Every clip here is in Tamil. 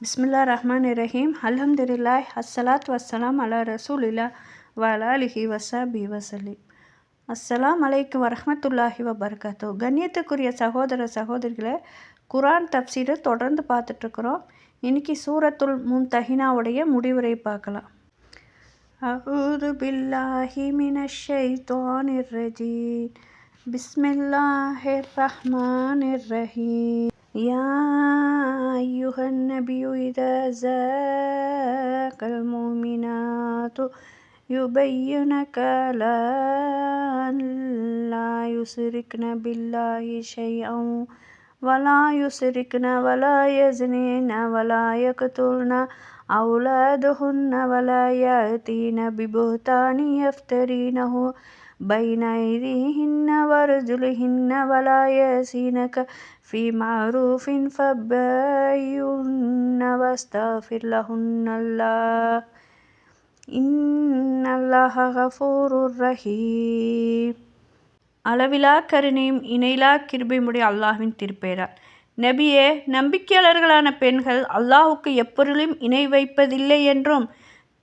பிஸ்மில்லா ரஹ்மான் ரஹீம் அல்ஹம்துலில்லாஹ் அஸ்ஸலாத் வஸ்ஸலாம் அலா ரசூலில்லா வலாலிஹி வசாபி வசலீம் அஸ்ஸலாம் அலைக்கும் வரமத்துல்லாஹி வபர்கத்தோ கண்ணியத்துக்குரிய சகோதர சகோதரிகளை குரான் தப்சீரை தொடர்ந்து பார்த்துட்ருக்குறோம். இன்னைக்கு சூரத்துல் முன் தஹினாவுடைய முடிவுரை பார்க்கலாம். அவுது பில்லாஹி மினஷ் ஷைத்தானிர் ரஜீம். பிஸ்மில்லாஹிர் ரஹ்மான் ரஹீம். يا أيها النبي إذا زاك المؤمنات يبينك لا لا يشركن بالله شيئا ولا يشركن ولا يزنين ولا يقتلن أولادهن ولا يأتين ببهتان يفترينه بين أيديهن وارجلهن ولا يأسينك في معروف فبايعهن واستغفر لهن الله إن الله غفور رحيم அளவிலா கருணையும் இணையிலா கிருபையுடைய அல்லாஹ்வின் திருப்பெயரால் நபியே நம்பிக்கையாளர்களான பெண்கள் அல்லாஹுக்கு எப்பொருளும் இணை வைப்பதில்லை என்றும்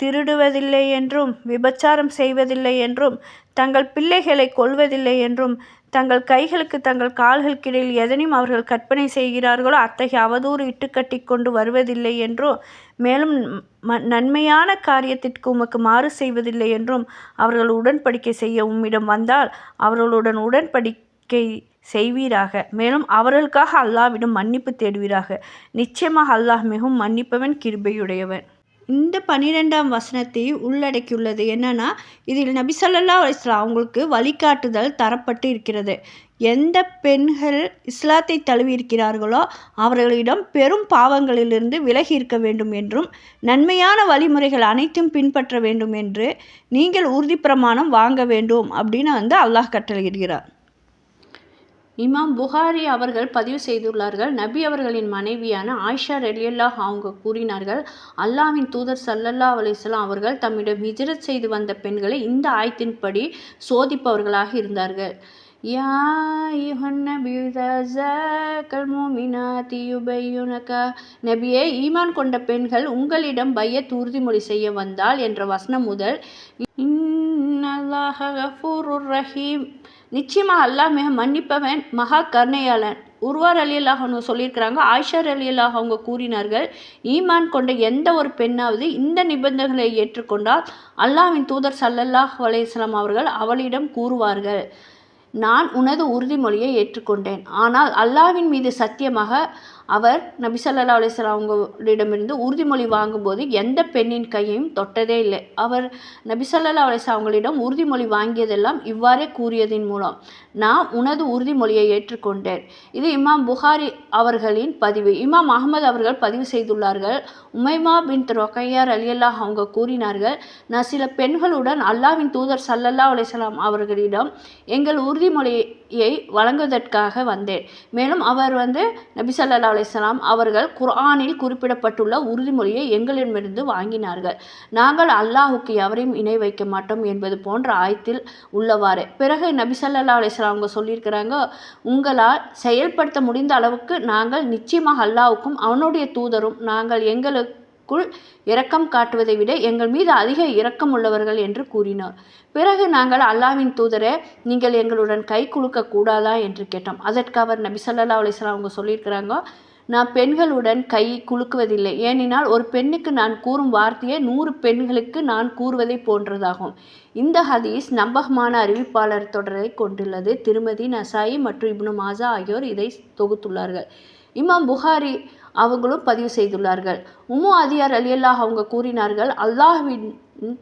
திருடுவதில்லை என்றும் விபச்சாரம் செய்வதில்லை என்றும் தங்கள் பிள்ளைகளை கொல்வதில்லை என்றும் தங்கள் கைகளுக்கு தங்கள் கால்களுக்கு இடையில் எதனையும் அவர்கள் கற்பனை செய்கிறார்களோ அத்தகைய அவதூறு இட்டுக்கட்டி கொண்டு வருவதில்லை என்றும் மேலும் நன்மையான காரியத்திற்கு உமக்கு மாறு செய்வதில்லை என்றும் அவர்கள் உடன்படிக்கை செய்ய உம்மிடம் வந்தால் அவர்களுடன் உடன்படிக்கை செய்வீராக. மேலும் அவர்களுக்காக அல்லாவிடம் மன்னிப்பு தேடுவீராக. நிச்சயமாக அல்லாஹ் மிகவும் மன்னிப்பவன் கிருபையுடையவன். இந்த பன்னிரெண்டாம் வசனத்தை உள்ளடக்கியுள்ளது. என்னன்னா இதில் நபிசல்லா சொல்லல்லா அலிஸ்லாம் அவங்களுக்கு வழிகாட்டுதல் தரப்பட்டு இருக்கிறது. எந்த பெண்கள் இஸ்லாத்தை தழுவியிருக்கிறார்களோ அவர்களிடம் பெரும் பாவங்களிலிருந்து விலகி இருக்க வேண்டும் என்றும் நன்மையான வழிமுறைகள் அனைத்தும் பின்பற்ற வேண்டும் என்று நீங்கள் உறுதி பிரமாணம் வாங்க வேண்டும் அப்படின்னு வந்து அல்லாஹ் கட்டளையிடுகிறார். இமாம் புகாரி அவர்கள் பதிவு செய்துள்ளார்கள். நபி அவர்களின் மனைவியான ஆயிஷா ரெலியல்லாஹ் அவங்க கூறினார்கள் அல்லாவின் தூதர் சல்லல்லா அலிஸ்லாம் அவர்கள் தம்மிடம் ஹிஜரத் செய்து வந்த பெண்களை இந்த ஆயத்தின்படி சோதிப்பவர்களாக இருந்தார்கள். யா நபியே ஈமான் கொண்ட பெண்கள் உங்களிடம் பையத் உறுதிமொழி செய்ய வந்தால் என்ற வசனம் முதல் ரஹீம். நிச்சயமாக அல்லாஹ் மிக மன்னிப்பவன் மகா கருணையாளன். உருவார் அலியல்லாக அவங்க சொல்லியிருக்கிறாங்க ஆயிஷார் அலியல்லாக அவங்க கூறினார்கள் ஈமான் கொண்ட எந்த ஒரு பெண்ணாவது இந்த நிபந்தனைகளை ஏற்றுக்கொண்டால் அல்லாவின் தூதர் சல்லல்லாஹ் அலையம் அவர்கள் அவளிடம் கூறுவார்கள் நான் உனது உறுதிமொழியை ஏற்றுக்கொண்டேன். ஆனால் அல்லாவின் மீது சத்தியமாக அவர் நபி சல்லா அலிஸ்லாம் அவங்களிடமிருந்து உறுதிமொழி வாங்கும்போது எந்த பெண்ணின் கையையும் தொட்டதே இல்லை. அவர் நபி சல்லா அலிஸ்லாம் அவங்களிடம் உறுதிமொழி வாங்கியதெல்லாம் இவ்வாறே கூறியதின் மூலம் நான் உனது உறுதிமொழியை ஏற்றுக்கொண்டேன். இது இமாம் புகாரி அவர்களின் பதிவு. இமாம் அகமது அவர்கள் பதிவு செய்துள்ளார்கள். உமைமா பின் ரொக்கையார் அலியல்லாஹ் அவங்க கூறினார்கள் நான் சில பெண்களுடன் அல்லாவின் தூதர் சல்லல்லா அலிஸ்லாம் அவர்களிடம் எங்கள் உறுதிமொழியை வழங்குவதற்காக வந்தேன். மேலும் அவர் வந்து நபி சல்லா அலிஸ்லாம் அவர்கள் குர்ஆனில் குறிப்பிடப்பட்டுள்ள உறுதிமொழியை எங்களிடமிருந்து வாங்கினார்கள். நாங்கள் அல்லாஹுக்கு எவரையும் இணை வைக்க மாட்டோம் என்பது போன்ற ஆயத்தில் உள்ளவாறு. பிறகு நபி சல்லா அலிஸ்லாம் அவங்க சொல்லியிருக்கிறாங்க உங்களால் செயல்படுத்த முடிந்த அளவுக்கு நாங்கள் நிச்சயமாக அல்லாவுக்கும் அவனுடைய தூதரும் நாங்கள் எங்களுக்கு க்குள் இரக்கம் காட்டுவதை விட எங்கள் மீது அதிக இரக்கம் உள்ளவர்கள் என்று கூறினார். பிறகு நாங்கள் அல்லாவின் தூதரே நீங்கள் எங்களுடன் கை குலுக்க கூடாதா என்று கேட்டோம். அதற்கு அவர் நபி சல்லா அலிஸ்லாம் அவங்க சொல்லியிருக்கிறாங்க நான் பெண்களுடன் கை குலுக்குவதில்லை. ஏனென்றால் ஒரு பெண்ணுக்கு நான் கூறும் வார்த்தையை நூறு பெண்களுக்கு நான் கூறுவதை போன்றதாகும். இந்த ஹதீஸ் நம்பகமான அறிவிப்பாளர் தொடரை கொண்டுள்ளது. திருமதி நசாயி மற்றும் இப்னு மாசா ஆகியோர் இதை தொகுத்துள்ளார்கள். இமாம் புகாரி அவங்களும் பதிவு செய்துள்ளார்கள். உமு அதியார் அலியல்லாஹ் அவங்க கூறினார்கள் அல்லாஹ்வின்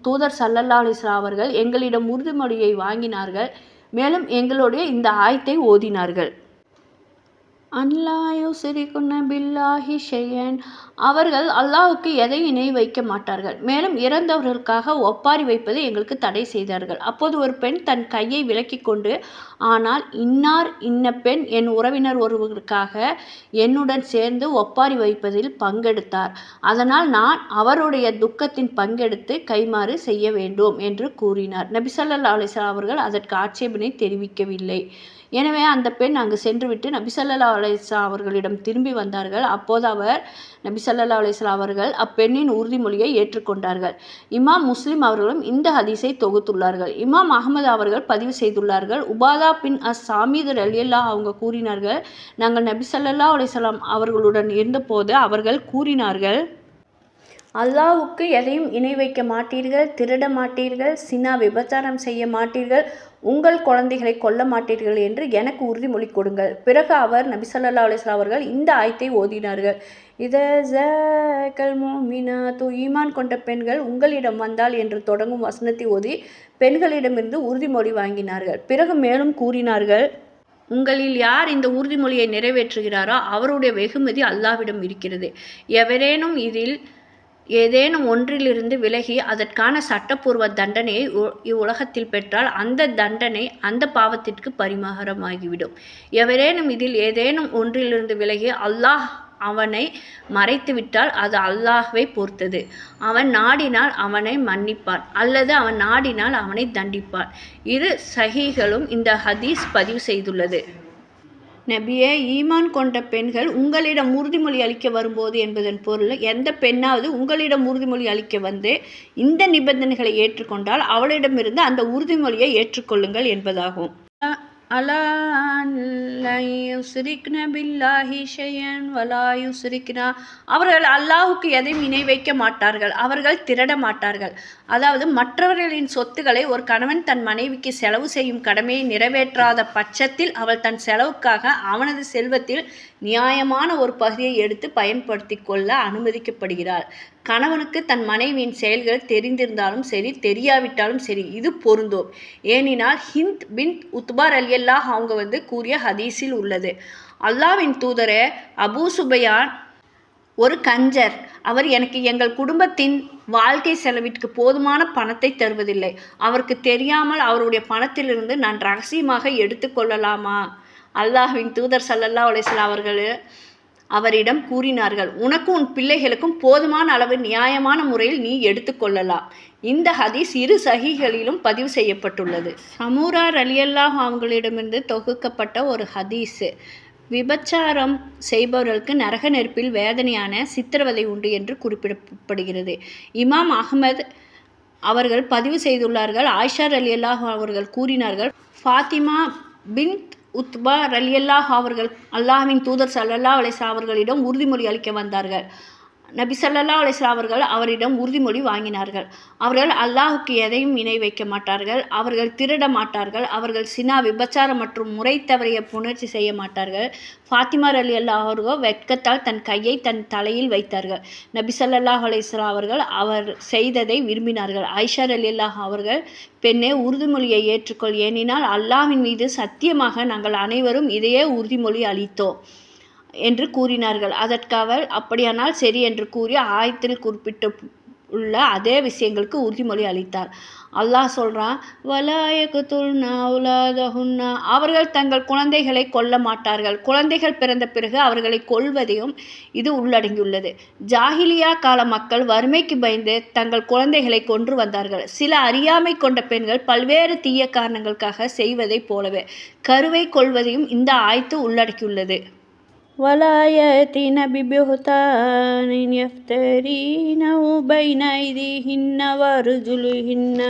தூதர் சல்லல்லா அலிஸ்லா அவர்கள் எங்களிடம் உறுதிமொழியை வாங்கினார்கள் மேலும் எங்களுடைய இந்த ஆயத்தை ஓதினார்கள். அல்லாயு சிரிக்குன்ன பில்லாஹி ஷெயன். அவர்கள் அல்லாஹுக்கு எதை இணை வைக்க மாட்டார்கள். மேலும் இறந்தவர்களுக்காக ஒப்பாரி வைப்பதை எங்களுக்கு தடை செய்தார்கள். அப்போது ஒரு பெண் தன் கையை விலக்கி கொண்டு ஆனால் இன்னார் இன்ன பெண் என் உறவினர் ஒருவருக்காக என்னுடன் சேர்ந்து ஒப்பாரி வைப்பதில் பங்கெடுத்தார். அதனால் நான் அவருடைய துக்கத்தின் பங்கெடுத்து கைமாறு செய்ய வேண்டும் என்று கூறினார். நபிசல்லா அலிஸ்லா அவர்கள் அதற்கு ஆட்சேபனை தெரிவிக்கவில்லை. எனவே அந்த பெண் அங்கு சென்றுவிட்டு நபி ஸல்லல்லாஹு அலைஹி அவர்களிடம் திரும்பி வந்தார்கள். அப்போது அவர் நபி ஸல்லல்லாஹு அவர்கள் அப்பெண்ணின் உறுதிமொழியை ஏற்றுக்கொண்டார்கள். இமாம் முஸ்லிம் அவர்களும் இந்த ஹதீஸை தொகுத்துள்ளார்கள். இமாம் அகமது அவர்கள் பதிவு செய்துள்ளார்கள். உபாதா பின் அஸ் சாமீது ரலியல்லாஹ் அவங்க கூறினார்கள் நாங்கள் நபி ஸல்லல்லாஹு அவர்களுடன் இருந்தபோது அவர்கள் கூறினார்கள் அல்லாவுக்கு எதையும் இணை வைக்க மாட்டீர்கள் திருட மாட்டீர்கள் சினா விபச்சாரம் செய்ய மாட்டீர்கள் உங்கள் குழந்தைகளை கொல்ல மாட்டீர்கள் என்று எனக்கு உறுதிமொழி கொடுங்கள். பிறகு அவர் நபிசல்லா ஸல்லல்லாஹு அவர்கள் இந்த ஆயத்தை ஓதினார்கள். இத மீனா தூ ஈமான் கொண்ட பெண்கள் உங்களிடம் வந்தால் என்று தொடங்கும் வசனத்தை ஓதி பெண்களிடமிருந்து உறுதிமொழி வாங்கினார்கள். பிறகு மேலும் கூறினார்கள் உங்களில் யார் இந்த உறுதிமொழியை நிறைவேற்றுகிறாரோ அவருடைய வெகுமதி அல்லாவிடம் இருக்கிறது. எவரேனும் இதில் ஏதேனும் ஒன்றிலிருந்து விலகி அதற்கான சட்டப்பூர்வ தண்டனையை உ- இவ்வுலகத்தில் பெற்றால் அந்த தண்டனை அந்த பாவத்திற்கு பரிமாகரமாகிவிடும் எவரேனும் இதில் ஏதேனும் ஒன்றிலிருந்து விலகி அல்லாஹ் அவனை மறைத்துவிட்டால் அது அல்லாஹ்வை பொறுத்தது. அவன் நாடினால் அவனை மன்னிப்பான் அல்லது அவன் நாடினால் அவனை தண்டிப்பான். இரு சகிகளும் இந்த ஹதீஸ் பதிவு செய்துள்ளது. நபியே ஈமான் கொண்ட பெண்கள் உங்களிடம் உறுதிமொழி அளிக்க வரும்போது என்பதன் பொருள் எந்த பெண்ணாவது உங்களிடம் உறுதிமொழி அளிக்க வந்து இந்த நிபந்தனைகளை ஏற்றுக்கொண்டால் அவளிடமிருந்து அந்த உறுதிமொழியை ஏற்றுக்கொள்ளுங்கள் என்பதாகும். அவர்கள் அல்லாஹுக்கு எதையும் இணை வைக்க மாட்டார்கள்? அவர்கள் திருட மாட்டார்கள். அதாவது மற்றவர்களின் சொத்துக்களை ஒரு கணவன் தன் மனைவிக்கு செலவு செய்யும் கடமையை நிறைவேற்றாத பட்சத்தில் அவள் தன் செலவுக்காக அவனது செல்வத்தில் நியாயமான ஒரு பகுதியை எடுத்து பயன்படுத்தி கொள்ள அனுமதிக்கப்படுகிறாள். கணவனுக்கு தன் மனைவியின் செயல்கள் தெரிந்திருந்தாலும் சரி தெரியாவிட்டாலும் சரி இது பொருந்தும். ஏனினால் ஹிந்த் பின் உத்பார் அலியல்லாஹ் அவங்க வந்து கூறிய ஹதீஸில் உள்ளது. அல்லாவின் தூதரே அபூ சுபையான் ஒரு கஞ்சர். அவர் எனக்கு எங்கள் குடும்பத்தின் வாழ்க்கை செலவிற்கு போதுமான பணத்தை தருவதில்லை. அவருக்கு தெரியாமல் அவருடைய பணத்திலிருந்து நான் ரகசியமாக எடுத்துக்கொள்ளலாமா அல்லாஹ்வின் தூதர் சல்லல்லா உலேசல் அவர்கள் அவரிடம் கூறினார்கள் உனக்கும் உன் பிள்ளைகளுக்கும் போதுமான அளவு நியாயமான முறையில் நீ எடுத்துக்கொள்ளலாம் இந்த ஹதீஸ் இரு சகிகளிலும் பதிவு செய்யப்பட்டுள்ளது. சமூரா ரலியல்லாஹ் அவங்களிடமிருந்து தொகுக்கப்பட்ட ஒரு ஹதீஸ். விபச்சாரம் செய்பவர்களுக்கு நரக நெருப்பில் வேதனையான சித்திரவதை உண்டு என்று குறிப்பிடப்படுகிறது. இமாம் அகமது அவர்கள் பதிவு செய்துள்ளார்கள். ஆயிஷா ரலியல்லாஹ் அவர்கள் கூறினார்கள் ஃபாத்திமா பின் உத்பா ரலியல்லாஹ் அவர்கள் அல்லாஹ்வின் தூதர் சல்லல்லா அலைஹி அவர்களிடம் உறுதிமொழி அளிக்க வந்தார்கள். நபி சல்லா அலைஹி அவர்கள் அவரிடம் உறுதிமொழி வாங்கினார்கள். அவர்கள் அல்லாஹுக்கு எதையும் இணை வைக்க மாட்டார்கள். அவர்கள் திருட மாட்டார்கள். அவர்கள் சினா விபச்சாரம் மற்றும் முறை தவறிய புணர்ச்சி செய்ய மாட்டார்கள். ஃபாத்திமா அலி அல்லாஹ் அவர்கள் வெட்கத்தால் தன் கையை தன் தலையில் வைத்தார்கள். நபி சல்லாஹ் அலைஹி அவர்கள் அவர் செய்ததை விரும்பினார்கள். ஐஷா அலி அல்லாஹ் அவர்கள் பெண்ணே உறுதிமொழியை ஏற்றுக்கொள். ஏனினால் அல்லாவின் மீது சத்தியமாக நாங்கள் அனைவரும் இதையே உறுதிமொழி அளித்தோம். என்று கூறினார்கள். அதற்கு அவர் அப்படியானால் சரி என்று கூறி ஆயத்தில் குறிப்பிட்ட உள்ள அதே விஷயங்களுக்கு உறுதிமொழி அளித்தார். அல்லாஹ் சொல்கிறான் வலாயகுத்துல்னா உலாதஹுன்னா அவர்கள் தங்கள் குழந்தைகளை கொல்ல மாட்டார்கள். குழந்தைகள் பிறந்த பிறகு அவர்களை கொல்வதையும் இது உள்ளடங்கியுள்ளது. ஜாகிலியா கால மக்கள் வறுமைக்கு பயந்து தங்கள் குழந்தைகளை கொன்று வந்தார்கள். சில அறியாமை கொண்ட பெண்கள் பல்வேறு தீய காரணங்களுக்காக செய்வதைப் போலவே கருவை கொள்வதையும் இந்த ஆய்த்து உள்ளடக்கியுள்ளது. ولا يأتين ببهتان يفترينه بين أيديهن وأرجلهن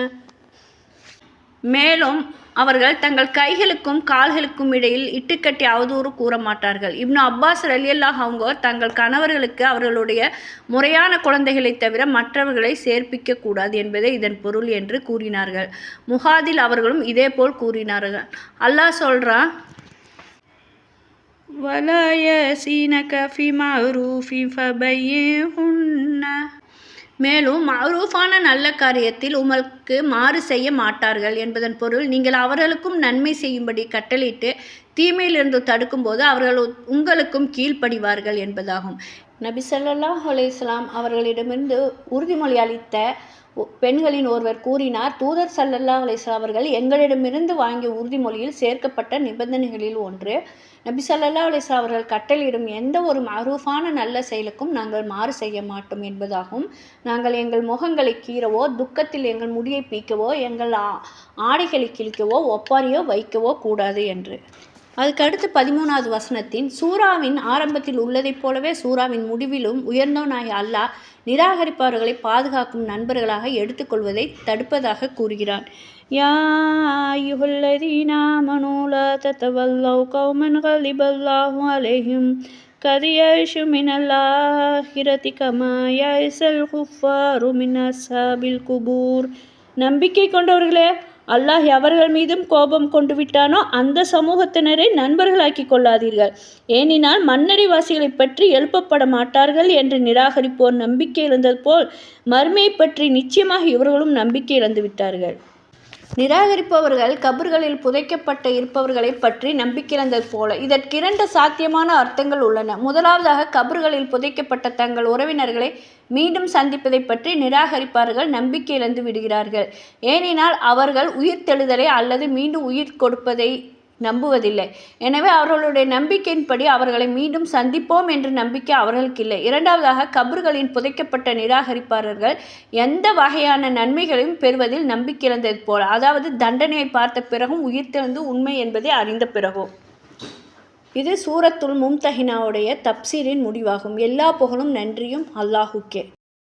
மேலும் அவர்கள் தங்கள் கைகளுக்கும் கால்களுக்கும் இடையில் இட்டுக்கட்டி அவதூறு கூற மாட்டார்கள் இப்னு அப்பாஸ் ரலியல்லாஹ் அவங்க தங்கள் கணவர்களுக்கு அவர்களுடைய முறையான குழந்தைகளை தவிர மற்றவர்களை சேர்ப்பிக்க கூடாது என்பதே இதன் பொருள் என்று கூறினார்கள் முகாதில் அவர்களும் இதேபோல் கூறினார்கள் அல்லாஹ் சொல்றான் ولا يأسينك في معروف فبيعهن மேலும் மஅரூஃபான நல்ல காரியத்தில் உமக்கு மாறு செய்ய மாட்டார்கள் என்பதன் பொருள் நீங்கள் அவர்களுக்கும் நன்மை செய்யும்படி கட்டளையிட்டு தீமையிலிருந்து தடுக்கும்போது அவர்கள் உங்களுக்கும் கீழ்ப்படிவார்கள் என்பதாகும் நபி ஸல்லல்லாஹு அலைஹி வஸல்லம் அவர்களிடமிருந்து உறுதிமொழி அளித்த ஒ- பெண்களின் ஒருவர் கூறினார் தூதர் ஸல்லல்லாஹு அலைஹி வஸல்லம் அவர்கள் எங்களிடமிருந்து வாங்கிய உறுதிமொழியில் சேர்க்கப்பட்ட நிபந்தனைகளில் ஒன்று நபி ஸல்லல்லாஹு அவர்கள் கட்டளையிடும் எந்த ஒரு மரூஃபான நல்ல செயலுக்கும் நாங்கள் மாறு செய்ய மாட்டோம் என்பதாகும். நாங்கள் எங்கள் முகங்களை கீறவோ துக்கத்தில் எங்கள் முடியை பீக்கவோ எங்கள் ஆ- ஆடைகளை கிழிக்கவோ ஒப்பாரியோ வைக்கவோ கூடாது என்று. அதுக்கு அடுத்து பதிமூணாவது வசனத்தின் சூறாவின் ஆரம்பத்தில் உள்ளதைப் போலவே சூறாவின் முடிவிலும் உயர்ந்தவனாகிய அல்லாஹ் நிராகரிப்பவர்களை பாதுகாக்கும் நண்பர்களாக எடுத்துக்கொள்வதை தடுப்பதாக கூறுகிறான். أيها الذين آمنوا لا تتولوا قوما غلب الله عليهم قد யைஷு من الآخرة كما يعيس الكفار من أصحاب குபூர் நம்பிக்கை கொண்டவர்களே அல்லாஹ் அவர்கள் மீதும் கோபம் கொண்டு விட்டானோ அந்த சமூகத்தினரை நண்பர்களாக்கி கொள்ளாதீர்கள். ஏனினால் மன்னரிவாசிகளைப் பற்றி எழுப்பப்பட மாட்டார்கள் என்று நிராகரிப்போர் நம்பிக்கை இழந்தது போல் மறுமையை பற்றி நிச்சயமாக இவர்களும் நம்பிக்கை இழந்து விட்டார்கள். நிராகரிப்பவர்கள் கபர்களில் புதைக்கப்பட்ட இருப்பவர்களை பற்றி நம்பிக்கிறந்தது போல. இதற்கிரண்ட சாத்தியமான அர்த்தங்கள் உள்ளன. முதலாவதாக கபர்களில் புதைக்கப்பட்ட தங்கள் உறவினர்களை மீண்டும் சந்திப்பதை பற்றி நிராகரிப்பார்கள் நம்பிக்கை இழந்து விடுகிறார்கள். ஏனெனில் அவர்கள் உயிர்த்தெழுதலை அல்லது மீண்டும் உயிர் கொடுப்பதை நம்புவதில்லை. எனவே அவர்களுடைய நம்பிக்கையின்படி அவர்களை மீண்டும் சந்திப்போம் என்ற நம்பிக்கை அவர்களுக்கு இல்லை இரண்டாவதாக கபர்களின் புதைக்கப்பட்ட நிராகரிப்பாளர்கள் எந்த வகையான நன்மைகளையும் பெறுவதில் நம்பிக்கிழந்தது போல அதாவது தண்டனையை பார்த்த பிறகும் உயிர்த்தெழுந்து உண்மை என்பதை அறிந்த பிறகும் இது சூரத்துல் மும்தஹினாவுடைய தப்சீரின் முடிவாகும். எல்லா புகழும் நன்றியும் அல்லாஹுக்கே.